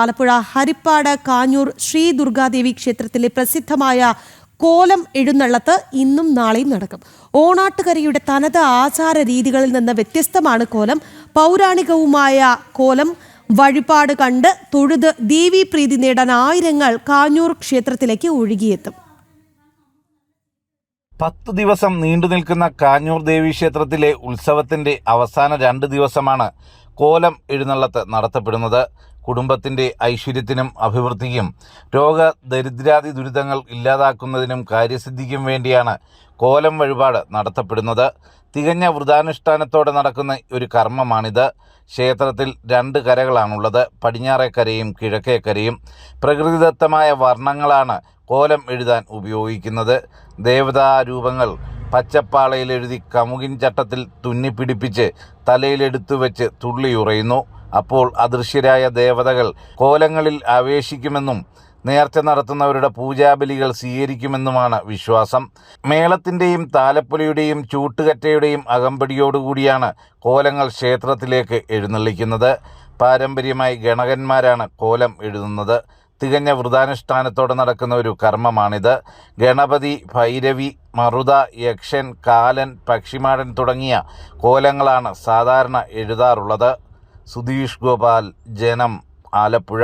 ആലപ്പുഴ ഹരിപ്പാട് കാഞ്ഞൂർ ശ്രീ ദുർഗാദേവി ക്ഷേത്രത്തിലെ പ്രസിദ്ധമായ കോലം എഴുന്നള്ളത്ത് ഇന്നും നാളെയും നടക്കും. ഓണാട്ടുകരയുടെ തനത് ആചാര രീതികളിൽ നിന്ന് വ്യത്യസ്തമാണ് കോലം. പൗരാണികവുമായ കോലം വഴിപാട് കണ്ട് തൊഴുത് ദേവീപ്രീതി നേടാൻ ആയിരങ്ങൾ കാഞ്ഞൂർ ക്ഷേത്രത്തിലേക്ക് ഒഴുകിയെത്തും. പത്ത് ദിവസം നീണ്ടു നിൽക്കുന്ന കാഞ്ഞൂർ ദേവി ക്ഷേത്രത്തിലെ ഉത്സവത്തിന്റെ അവസാന രണ്ട് ദിവസമാണ് കോലം എഴുന്നള്ളത്ത് നടത്തപ്പെടുന്നത്. കുടുംബത്തിന്റെ ഐശ്വര്യത്തിനും അഭിവൃദ്ധിക്കും രോഗ ദരിദ്രാദി ദുരിതങ്ങൾ ഇല്ലാതാക്കുന്നതിനും കാര്യസിദ്ധിക്കും വേണ്ടിയാണ് കോലം വഴിപാട് നടത്തപ്പെടുന്നത്. തികഞ്ഞ വ്രതാനുഷ്ഠാനത്തോടെ നടക്കുന്ന ഒരു കർമ്മമാണിത്. ക്ഷേത്രത്തിൽ രണ്ട് കരകളാണുള്ളത്. പടിഞ്ഞാറേക്കരയും കിഴക്കേക്കരയും. പ്രകൃതിദത്തമായ വർണങ്ങളാണ് കോലം എഴുതാൻ ഉപയോഗിക്കുന്നത്. ദേവതാരൂപങ്ങൾ പച്ചപ്പാളയിൽ എഴുതി കമുകിൻ ചട്ടത്തിൽ തുന്നിപ്പിടിപ്പിച്ച് തലയിലെടുത്തു വെച്ച് തുള്ളിയുറയുന്നു. അപ്പോൾ അദൃശ്യരായ ദേവതകൾ കോലങ്ങളിൽ ആവേശിക്കുമെന്നും നേർച്ച നടത്തുന്നവരുടെ പൂജാബലികൾ സ്വീകരിക്കുമെന്നുമാണ് വിശ്വാസം. മേളത്തിന്റെയും താലപ്പൊലിയുടെയും ചൂട്ടുകറ്റയുടെയും അകമ്പടിയോടുകൂടിയാണ് കോലങ്ങൾ ക്ഷേത്രത്തിലേക്ക് എഴുന്നള്ളിക്കുന്നത്. പാരമ്പര്യമായി ഗണകന്മാരാണ് കോലം എഴുതുന്നത്. തികഞ്ഞ വ്രതാനുഷ്ഠാനത്തോടെ നടക്കുന്ന ഒരു കർമ്മമാണിത്. ഗണപതി ഭൈരവി മറുത യക്ഷൻ കാലൻ പക്ഷിമാടൻ തുടങ്ങിയ കോലങ്ങളാണ് സാധാരണ എഴുതാറുള്ളത്. സുധീഷ് ഗോപാൽ ജനം ആലപ്പുഴ